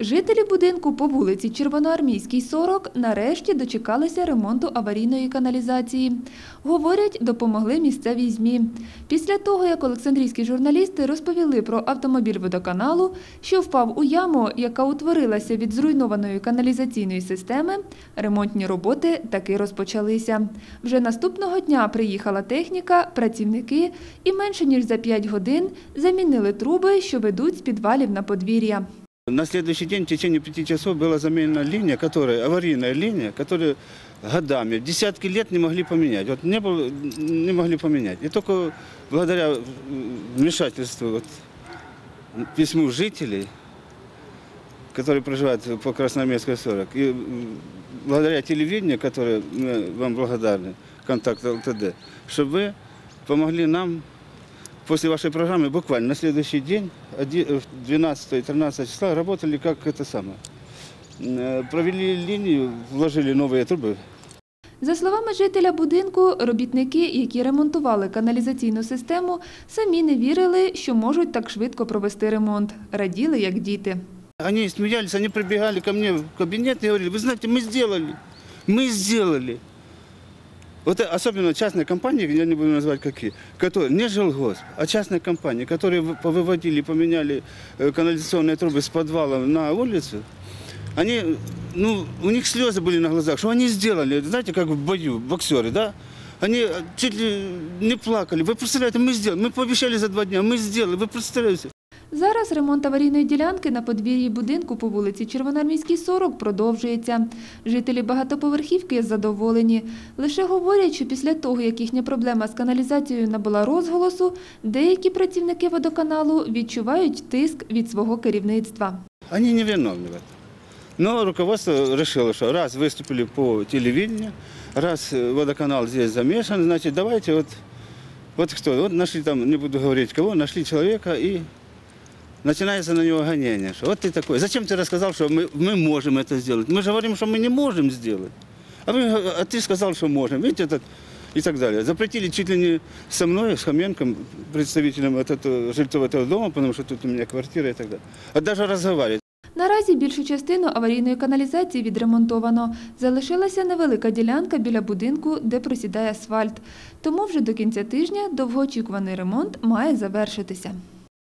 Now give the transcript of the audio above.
Жителі будинку по вулиці Червоноармійській, 40 нарешті дочекалися ремонту аварійної каналізації. Говорять, допомогли місцеві ЗМІ. Після того, як олександрійські журналісти розповіли про автомобіль водоканалу, що впав у яму, яка утворилася від зруйнованої каналізаційної системи, ремонтні роботи таки розпочалися. Вже наступного дня приїхала техніка, працівники і менше ніж за 5 годин замінили труби, що ведуть з підвалів на подвір'я. На следующий день в течение пяти часов была заменена линия, которая, аварийная линия, которую годами, десятки лет не могли поменять. Вот не, было, не могли поменять. И только благодаря м, вмешательству, вот, письму жителей, которые проживают по Красноармейской 40, и м, благодаря телевидению, которое мы вам благодарны, контакт ЛТД, чтобы вы помогли нам после вашей программы буквально на следующий день, оди- э, 12-13 числа, работали как это самое. Э, Провели линию, вложили новые трубы. За словами жителя будинку, робітники, які ремонтували каналізаційну систему, самі не вірили, що можуть так швидко провести ремонт. Раділи, як діти. Они смеялись, они прибегали ко мне в кабинет и говорили, вы знаете, мы сделали, мы сделали. Вот э, особенно частные компании, я не буду называть какие, которые, не жилгосп, а частные компании, которые вы- повыводили, поменяли э, канализационные трубы с подвала на улицу, они, ну, у них слезы были на глазах, что они сделали, знаете, как в бою, боксеры, да? Они э, чуть ли не плакали. Вы представляете, мы сделали, мы пообещали за два дня, мы сделали, вы представляете? Зараз ремонт аварійної ділянки на подвір'ї будинку по вулиці Червоноармійській, 40 продовжується. Жителі багатоповерхівки задоволені. Лише говорять, що після того, як їхня проблема з каналізацією набула розголосу, деякі працівники водоканалу відчувають тиск від свого керівництва. Они не виновны в этом. Но руководство решило, что раз выступили по телевидению, раз э, водоканал здесь замешан, значит, давайте вот, вот кто, вот нашли там, не буду говорить кого, нашли человека и начинается на него гонение, что вот ты такой, зачем ты рассказал, что мы, мы можем это сделать? Мы же говорим, что мы не можем сделать. А, вы, а ты сказал, что можем. Видите, этот, и так далее. Запретили чуть ли не со мной, с Хоменком, представителем от этого, жильцов этого дома, потому что тут у меня квартира и так далее. А даже разговаривать. Наразі більшу частину аварійної каналізації відремонтовано. Залишилася невелика ділянка біля будинку, де просідає асфальт. Тому вже до кінця тижня довгоочікуваний ремонт має завершитися.